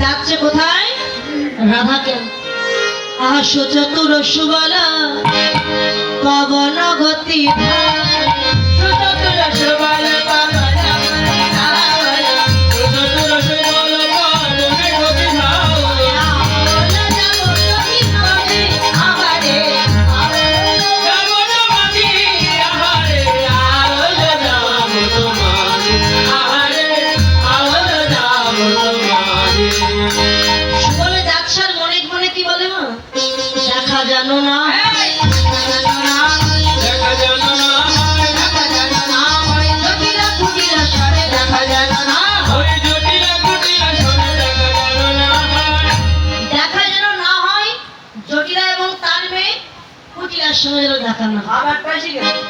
যাচ্ছে কোথায়? রাধাকে। আহা সুচতুর সুবলা পবন গতি সুচতুর দেখা না হয়।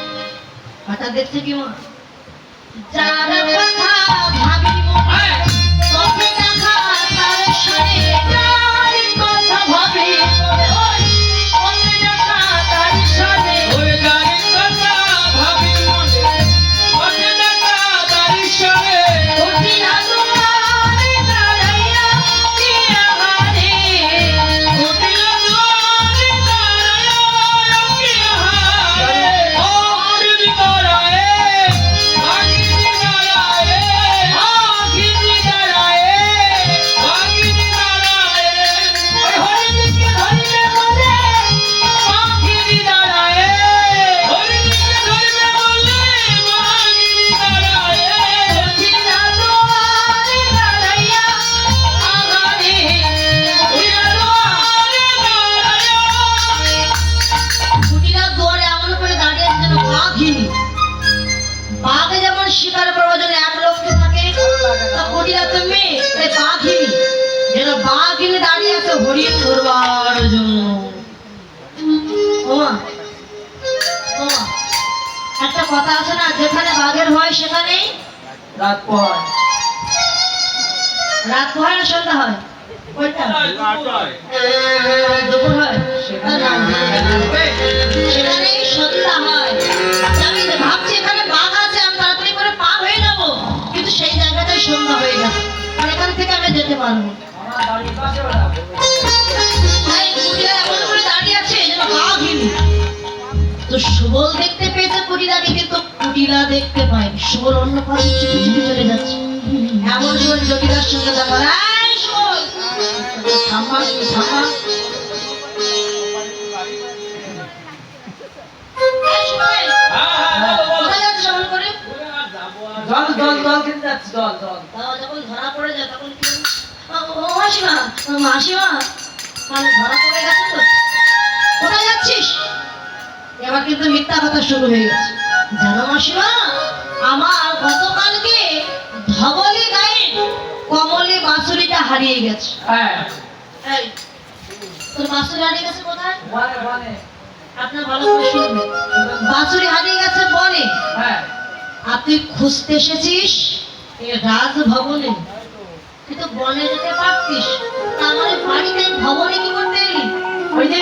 হঠাৎ দেখছে কি মা কথা আছে না? যেখানে বাঘের হয়? সেখানে রাত পর রাত হয়। না সন্ধ্যা হয়। সেখানেই বাঘ আছে, আমি তাড়াতাড়ি করে হয়ে যাব কিন্তু সেই এখান থেকে আমি যেতে পারব তো সুবল দেখতে পেয়েছে কুটিলাকে কিন্তু কুটিলা দেখতে পায় সুবল অন্য পাশে চলে যাচ্ছে। এমন সময় জটিলার সঙ্গে দেখা "এই সুবল, থামা থামা এই সুবল, কোথায় যাচ্ছিস এমন করে? জল জল জল কিনতে যাচ্ছি জল জল তাও যখন ধরা পড়ে যায় তখন কি ও- ও মাসিমা মাসিমা মানে ধরা পড়ে গেছে তো? কোথায় যাচ্ছিস? এবার কিন্তু মিথ্যা কথা শুরু হয়ে গেছে। জানো মাসিমা আমার গতকালকে ধবলি গায়ের কমলি বাঁশুরিটা হারিয়ে গেছে। হ্যাঁ। তোর বাঁশুরি হারিয়ে গেছে কোথায়? আপনার ভালো করে শুনবেন বাঁশুরি হারিয়ে গেছে বনে? হ্যাঁ। আর খুঁজতে এসেছিস এই রাজভবনে। তুই তো বনে যেতে পারতিস। তা আমার বাড়িতে ভবনে কি করতে ওই যে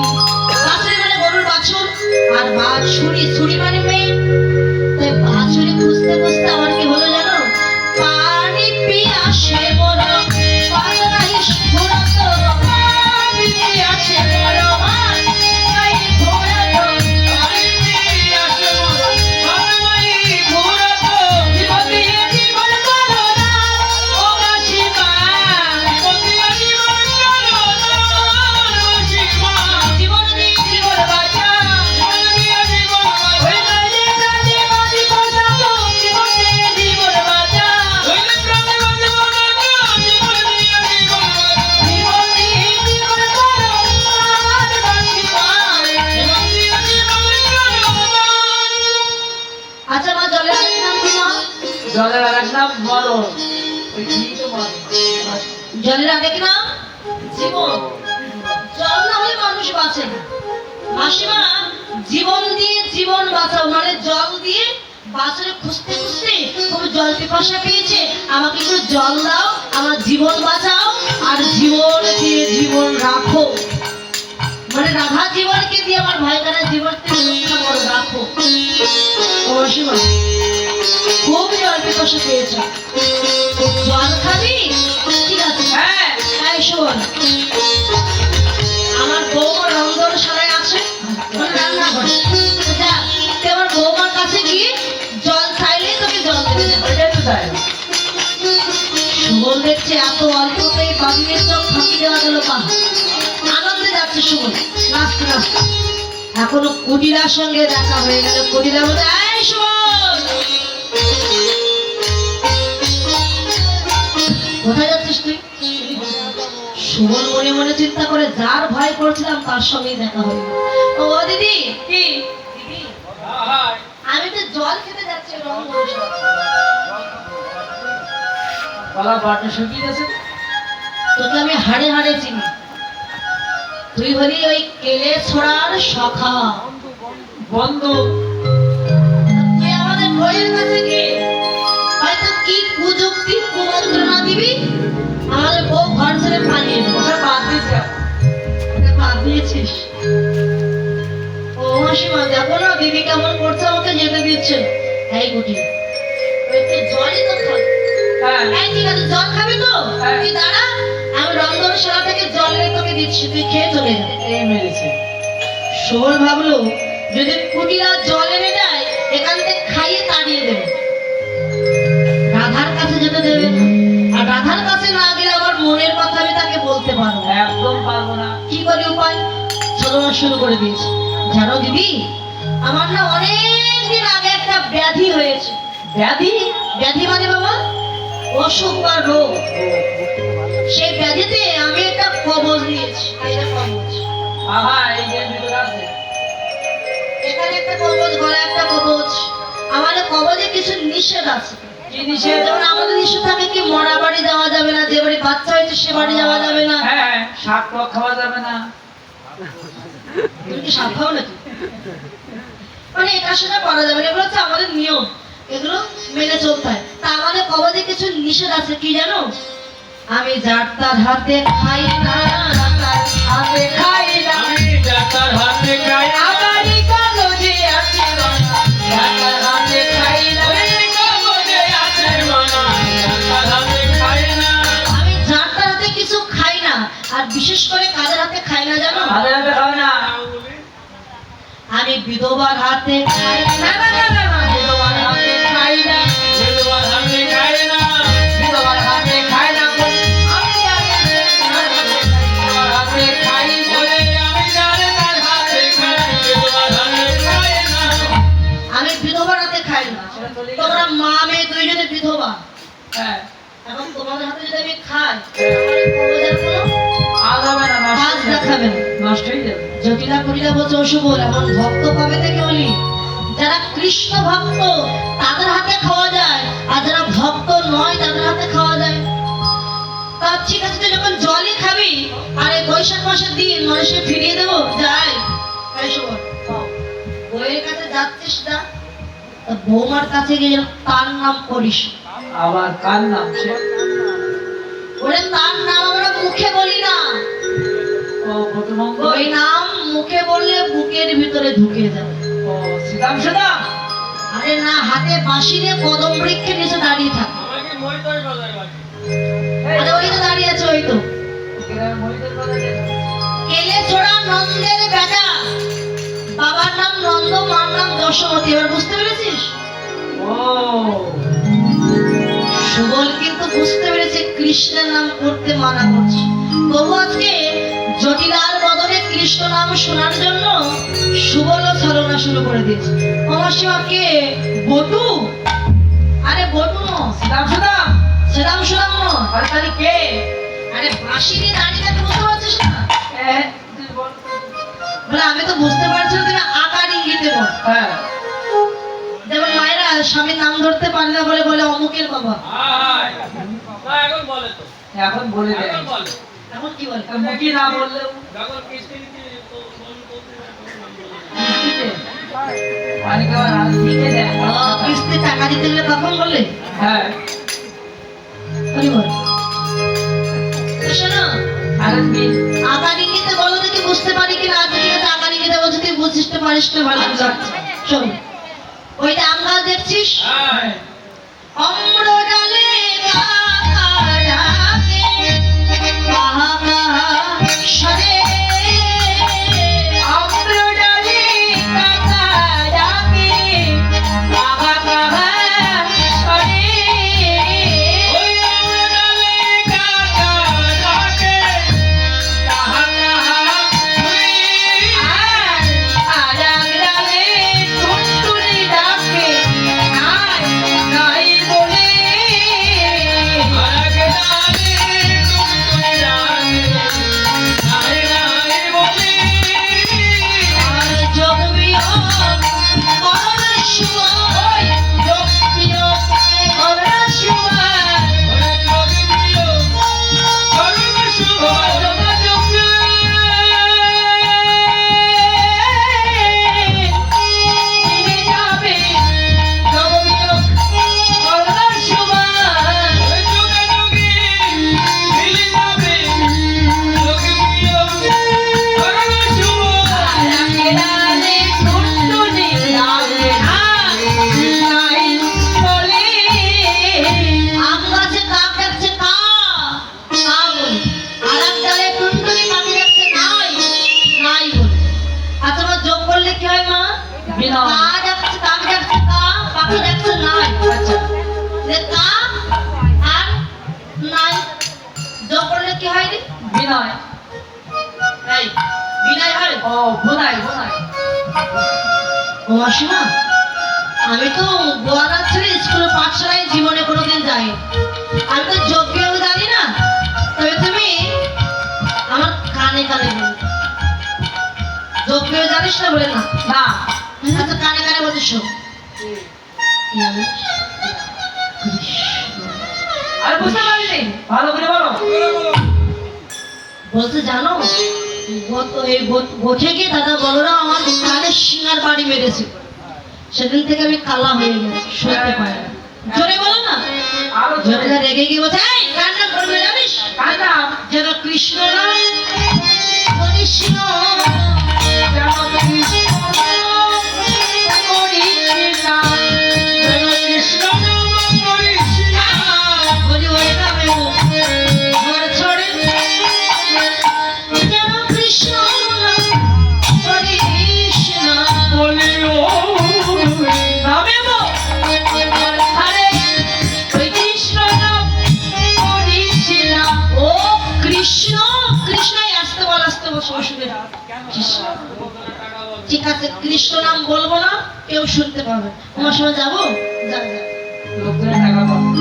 আর ছুরি ছুরি মানে মেয়ে। জলের লাগাস না মরণ জলে লাগে না জীবন। জল না হলে মানুষ বাঁচে না। মাসিমা জীবন দিয়ে জীবন বাঁচাও মানে জল দিয়ে বাজারে খুঁজতে খুঁজতে খুব জল পিপাসা পেয়েছে। আমাকে একটু জল দাও আমার জীবন বাঁচাও আর জীবন দিয়ে জীবন রাখো। মানে রাধা জীবনকে দিয়ে আমার ভাইকারা জীবনকে রাখো। অবশ্যই মাসিমা খুব জল পিপাসা পেয়েছে। জল খাবি? ঠিক আছে। হ্যাঁ। এই শোন। আমার বৌমা রন্ধনশালায় আছে রান্না করে। যা তুই আমার বৌমার কাছে গিয়ে জল চাইলেই তোকে জল দেবে। ওইটাই তো তাই সুমন দেখছে এত অল্পতেই বাবিনের চোখ ফাঁকি দেওয়া গেল পাহা আনন্দে যাচ্ছে সুমন। নাচতে নাচতে এখনও কুটিলার সঙ্গে দেখা হয়ে গেল। কুটিলা বলে এই সুমন! কোথায় যাচ্ছিস তুই? সুমন মনে মনে চিন্তা করে যার ভয় করছিলাম তার সঙ্গেই দেখা হয়ে ও দিদি কি? দিদি আমি তো জল খেতে যাচ্ছি শুকিয়ে গেছে। তোকে আমি হাড়ে হাড়ে চিনি। তুই হলি ওই কেলে ছড়ার সখা। বন্ধু। বইয়ের কাছে হয়তো কি কুযুক্তি কুমন্ত্রণা দিবি? আমাদের বউ ঘর ছেড়ে পালিয়ে ওটা বাদ দিয়েছে ওটা বাদ দিয়েছিস? ও মাসিমা দেখো না দিদি কেমন করছে আমাকে যেতে দিচ্ছে। এই গুটি একটু জলই তো খাবে। হ্যাঁ। ঠিক আছে জল খাবি তো? হ্যাঁ। তুই দাঁড়া আমি রন্ধনশালা থেকে জল তোকে দিচ্ছি তুই খেয়ে চলে যা। এই মেরেছে। শোর ভাবলো যদি কুটিরা জল এনে শুরু করে দিয়েছে। জানো দিদি আমার না অনেক দিন আগে একটা ব্যাধি হয়েছে। ব্যাধি? ব্যাধি মানে বাবা অসুখ বা রোগ। সেই ব্যাধিতে আমি একটা কবজ নিয়েছি। এটা কবজ। আহা এই যে ভিতরে আছে। এখানে একটা কবজ গলায় একটা কবজ। আমার এই কবজে কিছু নিষেধ আছে। যেমন আমাদের নিষেধ থাকে কি মরা বাড়ি যাওয়া যাবে না যে বাড়ি বাচ্চা হয়েছে সে বাড়ি যাওয়া যাবে না। হ্যাঁ শাক খাওয়া যাবে না তুমি কি সাপ খাও নাকি মানে করা যাবে এগুলো হচ্ছে আমাদের নিয়ম। এগুলো মেনে চলতে হয়। তা আমাদের কবজে কিছু নিষেধ আছে কি জানো? আমি যার তার হাতে খাই না। হাতে খাই না। আমারই কাগজে আছে রান্না, যার তার হাতে খাই না। আমি যার তার হাতে কিছু খাই না আর বিশেষ করে কাদের হাতে খাই না জানো? হাতে হাতে নষ্ট হয়ে যাবে জটিলা করিলা বলছে অশুভ এমন ভক্ত কবে থেকে হলি যারা কৃষ্ণ ভক্ত তাদের হাতে খাওয়া যায় আর যারা ভক্ত নয় তাদের হাতে খাওয়া যায়। তা ঠিক আছে তুই যখন জলই খাবি আর এই বৈশাখ মাসের দিন মানুষকে ফিরিয়ে দেবো যাই। বইয়ের কাছে যাচ্ছিস না বৌমার কাছে গিয়ে তার নাম করিস। আবার কার নাম? ওরে তার নাম বলি ও ওই নাম মুখে বললে বুকের ভিতরে ঢুকে যাবে ও শ্রীরাম সেনা? আরে না হাতে বাঁশি নিয়ে কদম বৃক্ষের নিচে দাঁড়িয়ে থাকে। আরে ওই তো দাঁড়িয়ে আছে ওই তো। কেলে ছোড়া নন্দের বেটা। বাবার নাম নন্দ মার নাম যশোমতী এবার বুঝতে পেরেছিস? ও। সুবল কিন্তু বুঝতে পেরেছে কৃষ্ণের নাম করতে মানা করছে। তবু আজকে জটিলার বদলে কৃষ্ণ নাম শোনার জন্য সুবল ছলনা শুরু করে দিয়েছে। আমার সীমা কে বটু? আরে বটু শ্রীরাম সেনা সেরাম সুরাম নয়। আরে তাহলে কে? আরে বাঁশি নিয়ে দাঁড়িয়ে থাকতে বুঝতে পারছিস না? এ, বলে। আমি তো বুঝতে পারছি না তুমি আকার ইঙ্গিতে বল। হ্যাঁ। যেমন মায়েরা স্বামীর নাম ধরতে পারে না বলে বলে অমুকের বাবা। এখন বলে দেয়। এখন বলে। এখন কি বলে মুখি না বললেও কিস্তি নিতে তো ফোন করতে কিস্তিতে অনেকে আবার হাত লিখে দেয় ও, কিস্তি টাকা দিতে গেলে তখন বললে হ্যাঁ শোনো আকার ইঙ্গিতে বলো দেখি বুঝতে পারি কিনা আজ ঠিক আছে আকার ইঙ্গিতে বলছো তুই বুঝতে পারিস ভালো শোন ওইটা আম গাছ দেখছিস অম্র ডালে না বলে না না আচ্ছা কানে কানে বলতে শোন। আর বুঝতে পারিনি। ভালো করে বলো। বলতে জানো গত- এই গো- দাদা বলরা আমার কানে সিঙ্গার বাড়ি মেরেছে। সেদিন থেকে আমি কালা হয়ে গেছি শুনতে না জোরে বলো না। আরও জোরে। রেগে গিয়ে বলছে কান্না করবে জানিস? কার নাম যেন কৃষ্ণ নয় শুনতে পাবে। তোমার সময় যাব?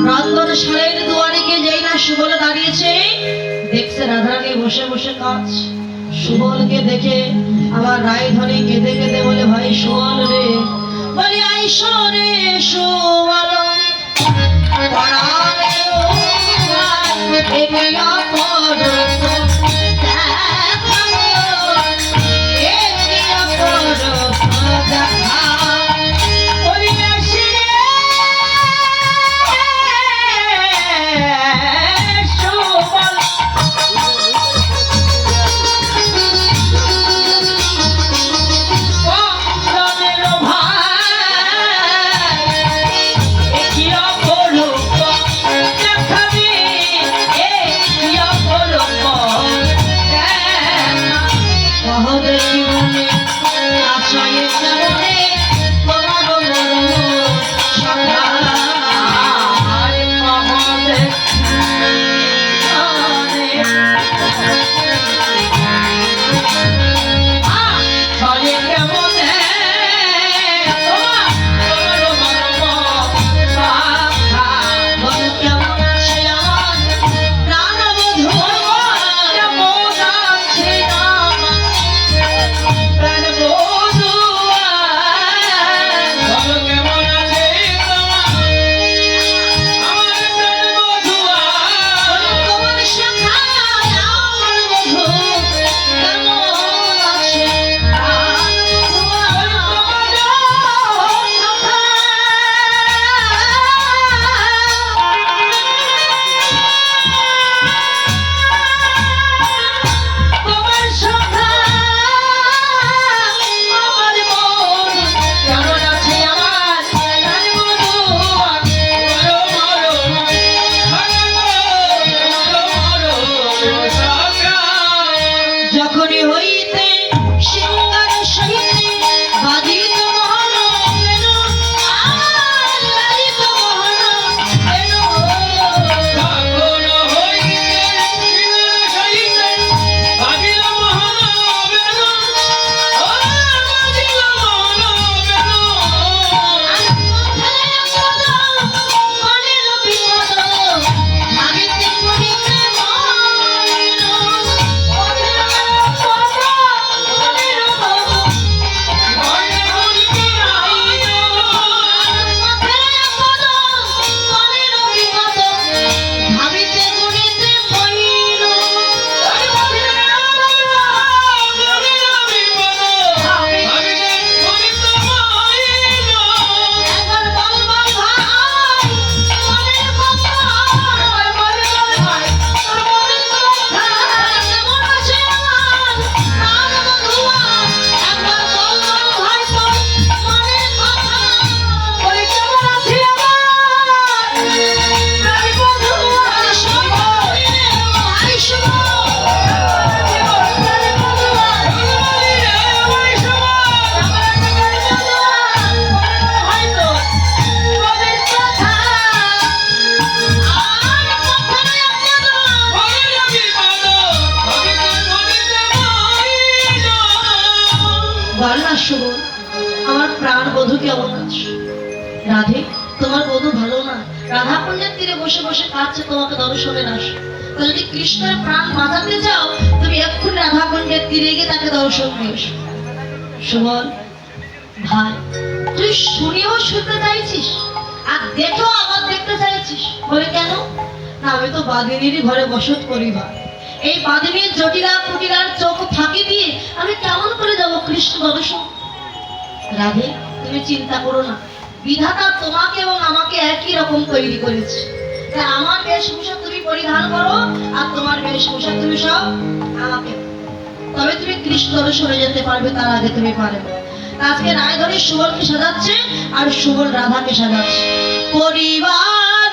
রন্ধন শালের দুয়ারে গিয়ে যেই না সুবল দাঁড়িয়েছে, দেখছে রাধারানী বসে বসে কাজ সুবলকে দেখে আমার রায়ধনী কেঁদে কেঁদে বলে, ভাই সুবল রে। বলি আইসো রে, সুবল। আমার বল না শুভ, আমার প্রাণ বধূ কেমন আছে রাধে, তোমার বধূ ভালো না। রাধা কুঞ্জের তীরে বসে বসে কাঁদছে, তোমাকে দর্শনের আসে তো যদি কৃষ্ণের প্রাণ বাঁচাতে চাও, তুমি এক্ষুনি রাধা কুঞ্জের তীরে গিয়ে তাকে দর্শন দিয়ে এসো। সুমন ভাই, তুই শুনেও শুনতে চাইছিস? আর দেখেও আবার দেখতে চাইছিস? বলে কেন? না, আমি তো বাদিনীরই ঘরে বসত করি বা এই বাদিনীর জটিলা কুটিলার চোখ ফাঁকি দিয়ে আমি কেমন করে যাব কৃষ্ণ দর্শন রাধে, তুমি চিন্তা করো না। বিধাতা তোমাকে এবং আমাকে একই রকম তৈরি করেছে। তাই আমার বেশভূষা তুমি পরিধান করো আর তোমার বেশভূষা তুমি সব আমাকে তবে তুমি কৃষ্ণ দর্শনে যেতে পারবে, তার আগে তুমি পারবে। আজকে রায়ধনী সুবলকে সাজাচ্ছে আর সুবল রাধাকে সাজাচ্ছে। পরিবার